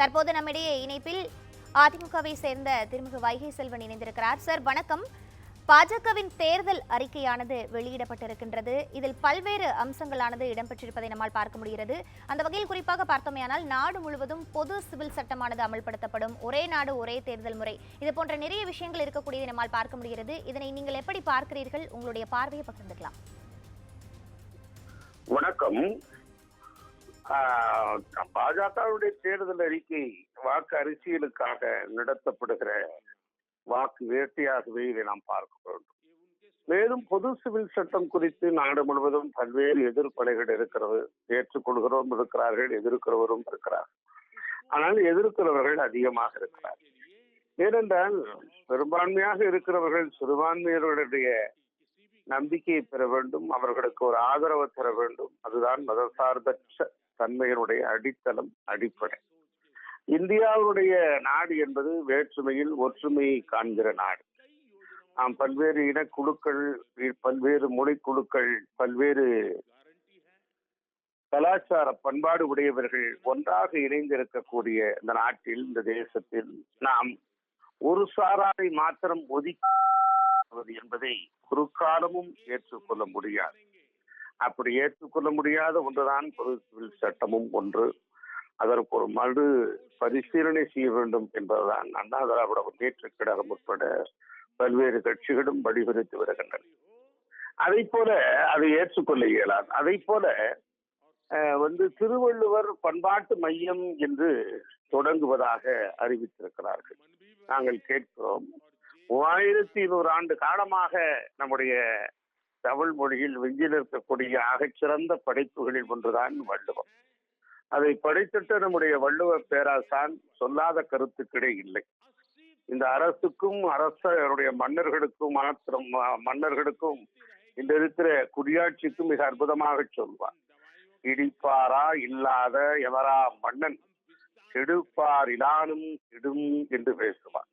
தற்போது நம்மிடையே இணைப்பில் அதிமுகவை சேர்ந்த திருமிகு வைகை செல்வன் இணைந்திருக்கிறார். சார் வணக்கம். பாஜகவின் தேர்தல் அறிக்கையானது வெளியிடப்பட்டிருக்கின்றது. இதில் பல்வேறு அம்சங்களானது இடம்பெற்றிருப்பதை நம்மால் பார்க்க முடிகிறது. அந்த வகையில் குறிப்பாக பார்த்தோமேயானால் நாடு முழுவதும் பொது சிவில் சட்டமானது அமல்படுத்தப்படும். ஒரே நாடு ஒரே தேர்தல் முறை. இது போன்ற நிறைய விஷயங்கள் இருக்கக்கூடியதை நம்மால் பார்க்க முடிகிறது. இதனை நீங்கள் எப்படி பார்க்கிறீர்கள்? உங்களுடைய பார்வையை பகிர்ந்துக்கலாம். வணக்கம். பாஜகவுடைய தேர்தல் அறிக்கை வாக்கு அரசியலுக்காக நடத்தப்படுகிற வாக்கு வேட்டையாகவே இதை நாம் பார்க்க வேண்டும். மேலும் பொது சிவில் சட்டம் குறித்து நாடு முழுவதும் பல்வேறு எதிர்ப்பலைகள் இருக்கிறது. ஏற்றுக்கொள்கிறவரும் இருக்கிறார்கள் எதிர்க்கிறவரும் இருக்கிறார். ஆனால் எதிர்க்கிறவர்கள் அதிகமாக இருக்கிறார். ஏனென்றால் பெரும்பான்மையாக இருக்கிறவர்கள் சிறுபான்மையினருடைய நம்பிக்கையை பெற வேண்டும் அவர்களுக்கு ஒரு ஆதரவு தர வேண்டும். அதுதான் மதசார்பற்ற தன்மையினுடைய அடித்தளம் அடிப்படை. இந்தியாவுடைய நாடு என்பது வேற்றுமையில் ஒற்றுமையை காண்கிற நாடு. நாம் பல்வேறு இனக்குழுக்கள் பல்வேறு மொழிக்குழுக்கள் பல்வேறு கலாச்சார பண்பாடு உடையவர்கள் ஒன்றாக இணைந்திருக்கக்கூடிய இந்த நாட்டில் இந்த தேசத்தில் நாம் ஒரு சாராரை மாத்திரம் ஒதுக்கி என்பதை ஒரு காலமும் ஏற்றுக்கொள்ள முடியாது. அப்படி ஏற்றுக்கொள்ள முடியாத ஒன்றுதான் பொது சிவில் சட்டமும் ஒன்று. அதற்கு ஒரு மறு பரிசீலனை செய்ய வேண்டும் என்பதுதான் அண்ணா திராவிட முன்னேற்ற கழகம் உட்பட பல்வேறு கட்சிகளும் வழிவகுத்து வருகின்றன. அதை போல அதை ஏற்றுக்கொள்ள இயலாது. அதை போல வந்து திருவள்ளுவர் பண்பாட்டு மையம் என்று தொடங்குவதாக அறிவித்திருக்கிறார்கள். நாங்கள் கேட்கிறோம். மூவாயிரத்தி நூறு ஆண்டு காலமாக நம்முடைய தமிழ் மொழியில் விஞ்சில் இருக்கக்கூடிய ஆகச்சிறந்த படைப்புகளில் ஒன்றுதான் வள்ளுவம். அதை படித்துட்டு நம்முடைய வள்ளுவ பேராசான் சொல்லாத கருத்துக்களே இல்லை. இந்த அரசுக்கும் அரசருடைய மன்னர்களுக்கும் மாத்திரம் மன்னர்களுக்கும் இந்த இருக்கிற குடியாட்சிக்கும் மிக அற்புதமாக சொல்வார். இடிப்பாரா இல்லாத எவரா மன்னன் கெடுப்பாரிலானும் கெடும் என்று பேசுவார்.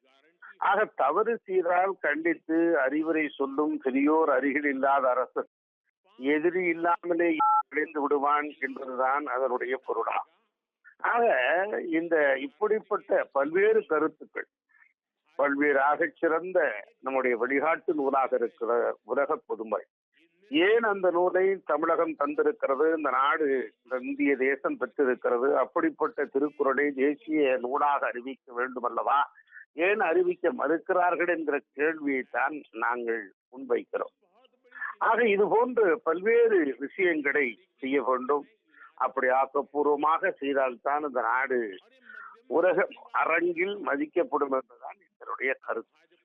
ஆக தவறு செய்தால் கண்டித்து அறிவுரை சொல்லும் பெரியோர் அருகில் இல்லாத அரசர் எதிரி இல்லாமலே அடைந்து விடுவான் என்பதுதான் அதனுடைய பொருளாகும் ஆக இந்த இப்படிப்பட்ட பல்வேறு கருத்துக்கள் பல்வேறு சிறந்த நம்முடைய வழிகாட்டு நூலாக இருக்கிற உலக பொதுமறை ஏன் அந்த நூலை தமிழகம் தந்திருக்கிறது? இந்த நாடு இந்த இந்திய தேசம் பெற்றிருக்கிறது? அப்படிப்பட்ட திருக்குறளை தேசிய நூலாக அறிவிக்க வேண்டும் அல்லவா ஏன் அறிவிக்க மறுக்கிறார்கள் என்கிற கேள்வியை தான் நாங்கள் முன்வைக்கிறோம். ஆக இது போன்று பல்வேறு விஷயங்களை செய்ய வேண்டும். அப்படி ஆக்கப்பூர்வமாக செய்தால்தான் இந்த நாடு உலக அரங்கில் மதிக்கப்படும் என்பதுதான் எங்களுடைய கருத்து.